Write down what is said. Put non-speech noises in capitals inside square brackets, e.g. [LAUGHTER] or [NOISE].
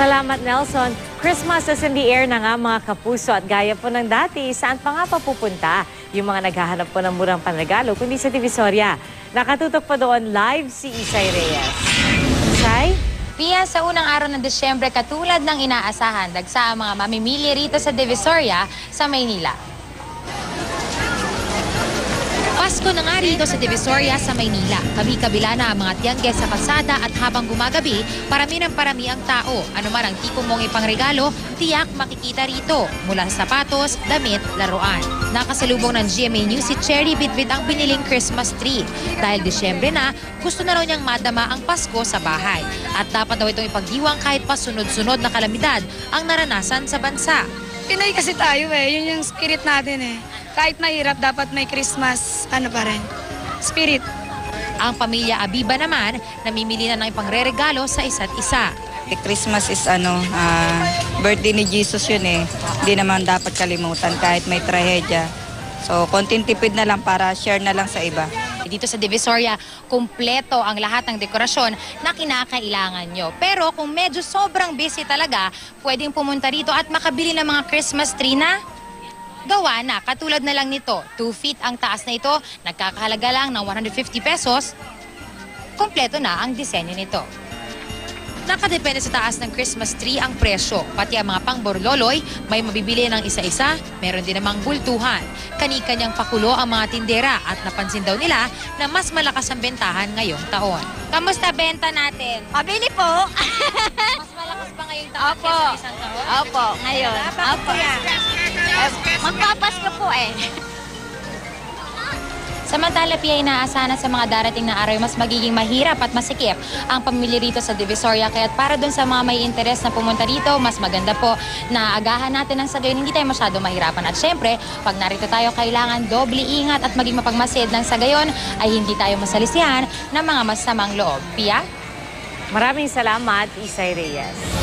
Salamat, Nelson. Christmas is in the air na nga mga kapuso at gaya po ng dati, saan pa nga papupunta yung mga naghahanap po ng murang panregalo kundi sa Divisoria. Nakatutok pa doon live si Isay Reyes. Isay? Pia, sa unang araw ng Desyembre, katulad ng inaasahan, dagsa ang mga mamimili rito sa Divisoria sa Maynila. Pasko na nga rito sa Divisoria sa Maynila. Kabi-kabila na ang mga tiyangge sa kalsada at habang gumagabi, parami ng parami ang tao. Ano man ang tipo mong ipangregalo, tiyak makikita rito. Mula sa sapatos, damit, laruan. Nakasalubong ng GMA News si Cherry Bitbit ang biniling Christmas tree. Dahil Disyembre na, gusto na raw niyang madama ang Pasko sa bahay. At dapat daw itong ipagdiwang kahit pa sunod-sunod na kalamidad ang naranasan sa bansa. Pinoy kasi tayo eh. Yun yung spirit natin eh. Kahit mahirap, dapat may Christmas, ano pa rin, spirit. Ang pamilya Abiba naman, namimili na ng ipangreregalo sa isa't isa. Eh, Christmas is ano, ah, birthday ni Jesus yun eh. Hindi naman dapat kalimutan kahit may trahedya. So, konting tipid na lang para share na lang sa iba. Dito sa Divisoria, kumpleto ang lahat ng dekorasyon na kinakailangan nyo. Pero kung medyo sobrang busy talaga, pwedeng pumunta rito at makabili ng mga Christmas tree na gawa na. Katulad na lang nito, 2 feet ang taas na ito, nagkakahalaga lang ng 150 pesos. Kompleto na ang disenyo nito. Nakadepende sa taas ng Christmas tree ang presyo. Pati ang mga pangborloloy, may mabibili ng isa-isa, meron din namang bultuhan. Kani-kanyang pakulo ang mga tindera at napansin daw nila na mas malakas ang bentahan ngayong taon. Kamusta benta natin? Mabili po. [LAUGHS] Mas malakas ba ngayong taon Opo. kaysa isang taon? Opo, ngayon. Opo. Eh, Magpapasko po eh. Samantala, Pia, inaasahan na sa mga darating na araw mas magiging mahirap at masikip ang pamilya rito sa Divisoria. Kaya para dun sa mga may interes na pumunta rito, mas maganda po na agahan natin ang sagayon. Hindi tayo masyado mahirapan. At syempre, pag narito tayo, kailangan doble ingat at maging mapagmasid ng sagayon ay hindi tayo masalisihan ng mga masamang loob. Pia? Maraming salamat, Isay Reyes.